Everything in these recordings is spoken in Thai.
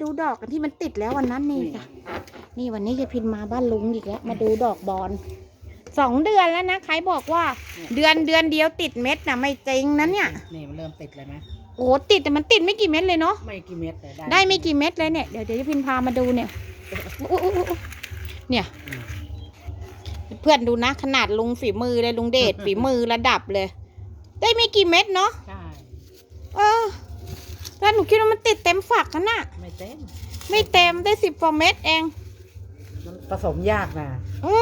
ดูดอกกันที่มันติดแล้ววันนั้นนี่ค่ะ นี่วันนี้ยายพินมาบ้านลุงอีกแล้วมาดูดอกบอลสองเดือนแล้วนะใครบอกว่า เดือนเดือนเดียวติดเม็ดนะไม่จริงนะเนี่ยนี่มันเริ่มติดแล้วนะโอ้ติดแต่มันติดไม่กี่เม็ดเลยเนาะไม่กี่เม็ดเลยได้ไม่กี่เม็ดเลยเนี่ยเดี๋ยวเดี๋ยวยายพินพามาดูเนี่ยอุ๊ยอุ๊ยอุ๊ยอุ๊ยเนี่ยอืมเพื่อนดูนะ ขนาดลุงฝีมือเลยลุงเดชฝีมือระดับเลย ได้ไม่กี่เม็ดเนาะใช่เออแล้วหนูคิดว่ามันติดเต็ม ต็มไม่เต็มได้สิบกว่าเม็ดเองมันผสมยากนะอื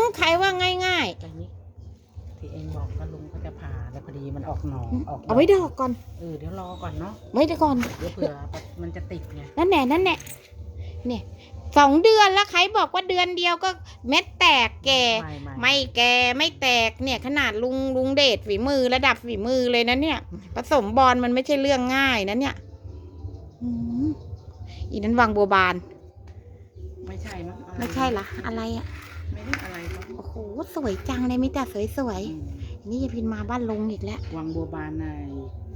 มใครว่าง่ายแต่นี้ที่เองบอกก็ลุงก็จะผ่าแต่พอดีมันออกหนอๆออกเอาไว้ดอกก่อนเออเดี๋ยวรอก่อนเนาะไว้เดี๋ยวก่อนเดี๋ยวเผื่อมันจะติดไงนั่นแหละนั่นแหละเนี่ยสองเดือนแล้วใครบอกว่าเดือนเดียวก็เม็ดแตกแก่ไม่ไม่ไม่แก่ไม่แตกเนี่ย ขนาดลุงลุงเดชฝีมือระดับฝีมือเลยนะเนี่ยผสมบอลมันไม่ใช่เรื่องง่ายนะเนี่ย อืม อีนั้นวังบัวบาน ไม่ใช่มั้งอะรไม่ใช่เหรออะไรอะ ไม่ได้อะไรหรอกโอ้โห สวยจังเลยมิแต่สวยสวยอืมๆนี่ยายพินมาบ้านลุงอีกแล้ว วังบัวบานใน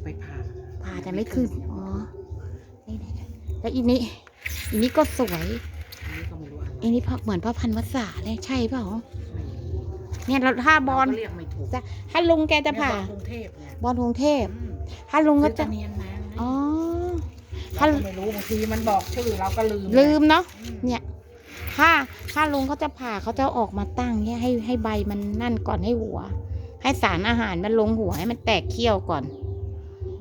ไปผ่าผ่าแต่ไม่ขึ้น อ๋อ นี่ๆแล้วอีนี้อีนี้ก็สวย อันนี้ก็ไม่รู้อะไรอีนี้พอเหมือนพ่อพันธุ์วัสาเลยใช่เปล่า เนี่ยเราถ้าบอลเราก็เรียกไม่ถูกจะถ้าลุงแกจะผ่า เนี่ยบอลกรุงเทพเนี่ยบอลกรุงเทพ อืมถ้าลุงก็ซื้อจะตะเนียนมาไงอ๋อ เราก็ไม่รู้บางทีมันบอกชื่อเราก็ลืมลืมเนาะอืมเนี่ยถ้าถ้าลุงเขาจะผ่าเขาจะเอาออกมาตั้งเนี่ยให้ให้ใบมันนั่นก่อนให้หัว ให้สารอาหารมันลงหัวให้มันแตกเขี้ยวก่อน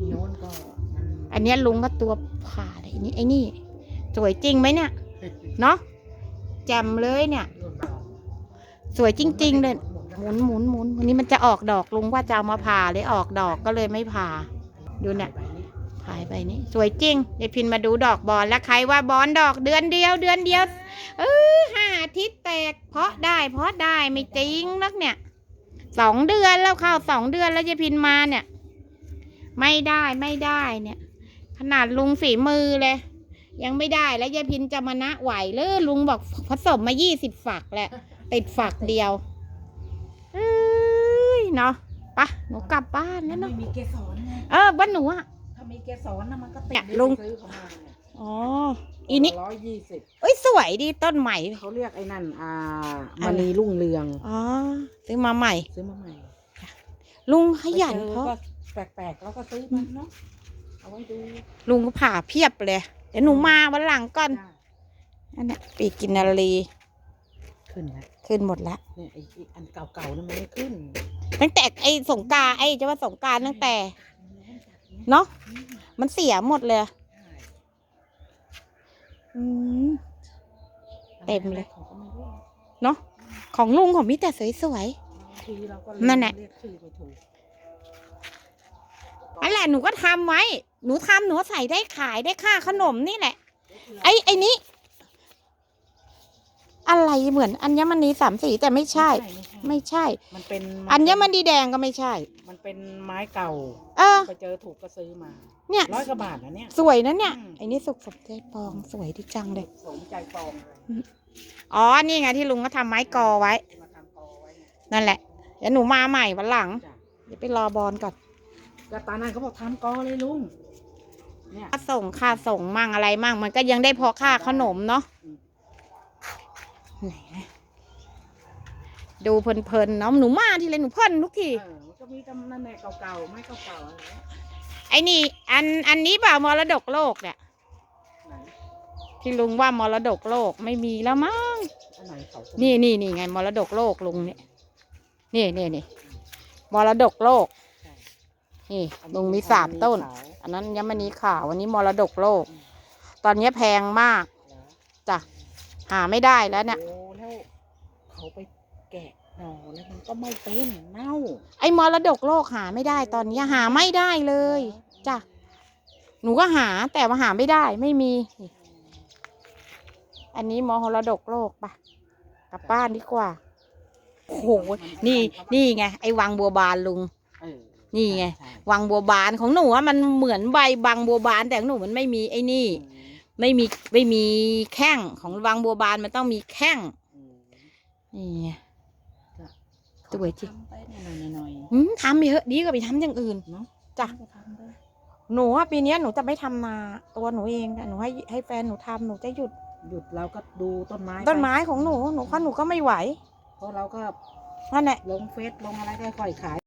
โน้นก็มันอันเนี้ยลุงก็ตัวผ่าเลยนี่ไอ้นี่ สวยจริงไหมเนี่ยเนาะแจ่มเลยเนี่ยสวยจริง ๆ เลย หมุนหมุนหมุนวันนี้มันจะออกดอกลุงว่าจะเอามาผ่าเลยออกดอกก็เลยไม่ผ่าดูเนี่ย ใบนี้ ถ่ายไปนี่สวยจริงยายพินมาดูดอกบอลแล้วใครว่าบอลดอกเดือนเดียว เดือนเดียว เออห้าอาทิตย์แตก เพราะได้ เพราะได้ไม่จริงนักเนี่ยสองเดือนแล้วเข้าสองเดือนแล้วยายพินมาเนี่ย ไม่ได้ไม่ได้เนี่ย ขนาดลุงฝีมือเลย ยังไม่ได้แล้วยายพินจะมานะไหวเลยลุงบอกผสมมายี่สิบฝักแหละติดฝักเดียวเอ้ยเนาะไปะหนูกลับบ้านมัแล้วนเนาะไม่มีเกสรไงเออบ้านหนูอะ ถ้ามีเกสรนะมันก็ติดเนี่ยได้ลุงไปซื้อเขามาเนี่ยอ๋อ อีนี้ร้อยยี่สิบเอ้ยสวยดีต้นใหม่ เขาเรียกไอ้นั่น อ่าอะมไรณีรุ่งเรือง อ๋อซื้อมาใหม่ ซื้อมาใหม่ลุงขยันไปเจอเพราะก็แปลกๆแล้วก็ซื้อมาเนาะ เอาไว้ดูลุงก็ผ่าเพียบเลย เดี๋ยวหนูมาวันหลังก่อน ได้อันเนี้ยปีกกินนารีขึ้นแล้วขึ้นหมดแล้วเนี่ยไอ้ไอ้อันเก่าๆนั่นมันไม่ขึ้นตั้งแต่ไอ้สงกรารไอ้จะว่าสงกรารตั้งแต่ เนาะมันเสียหมดเลยอืมเต็มเลยของก็ไม่รู้เนาะของลุงของมิแต่สวยบางทีเราก็นั่นแหละเรียกชื่อไม่ถูกๆนั่นแหละหนูก็ทำไว้ หนูทำหนูใส่ได้ขายได้ค่าขนมนี่แหละ ไอ้ไอ้นี้ อะไรเหมือนอัญมณีสามสีแต่ไม่ใช่ ไม่ใช่ มันเป็นอัญมณีแดงก็ไม่ใช่ มันเป็นไม้เก่าเออไปเจอถูกก็ซื้อมาเนี่ยร้อยกว่าบาทนะเนี่ยสวยนะเนี่ยอืมไอ้นี่สุกสมใจปองสวยดีจังเลยสมใจปองเลยอ๋อนี่ไงที่ลุงก็ทำไม้กอไว้มาทำกอไว้เนี่ยนั่นแหละเดี๋ยวหนูมาใหม่วันหลังจ้ะเดี๋ยวไปรอบอลก่อนก็ตานั้นเขาบอกทำกอเลยลุงเนี่ยค่าส่งค่าส่งมั่งอะไรมั่งมันก็ยังได้พอค่าขนมเนาะอืม ไหนนะดูเพลินๆเนาะหนูมาทีไรหนูเพลินทุกทีเออมันก็มีตำนั่นแหละเก่าๆไม่เก่าๆอะไรเงี้ยไอ้นี่ อันอันนี้เปล่ามรดกโลกเนี่ยไหนที่ลุงว่ามรดกโลกไม่มีแล้วมั้งอันไหนเขาก็นี่นี่นี่ไงมรดกโลกลุงเนี่ยนี่นี่นี่มรดกโลก ใช่นี่อันนี้ลุงมีสามต้นขาวอันนั้นยังไม่นี้ข่าวอันนี้มรดกโลกอืมตอนนี้แพงมาก เหรอจ้ะ หาไม่ได้แล้วเนี่ยโอ้แล้วเขาไปแกะหน่อแล้วมันก็ไม่เป็นเน่า ไอ้มรดกโลกหาไม่ได้ตอนนี้หาไม่ได้เลยจ้ะหนูก็หาแต่ว่าหาไม่ได้ไม่มีนี่อันนี้มรดกโลกปะกลับบ้านดีกว่าโอ้โหนี่นี่ไงไอ้วังบัวบานลุงเออนี่ไงใช่วังบัวบานของหนูอะมันเหมือนใบบางบัวบานแต่ของหนูมันไม่มีไอ้นี่อืม ไม่มีไม่มีแข้งของวังบัวบานมันต้องมีแข้งอืมนี่ไงเขาสวยจริงทำไปหน่อยๆหน่อยหืมทำไปเถอะดีกว่าไปทำอย่างอื่นๆเนาะจ้ะก็ทำไปหนูอะปีเนี้ยหนูจะไม่ทำนาตัวหนูเองอะหนูให้ให้แฟนหนูทำหนูจะหยุดหยุดเราก็ดูต้นไม้ต้นปไม้ของหนูหนูเพราะหนูก็ไม่ไหวเพราะเราก็นั่นแหละลงเฟซลงอะไรก็ค่อยขาย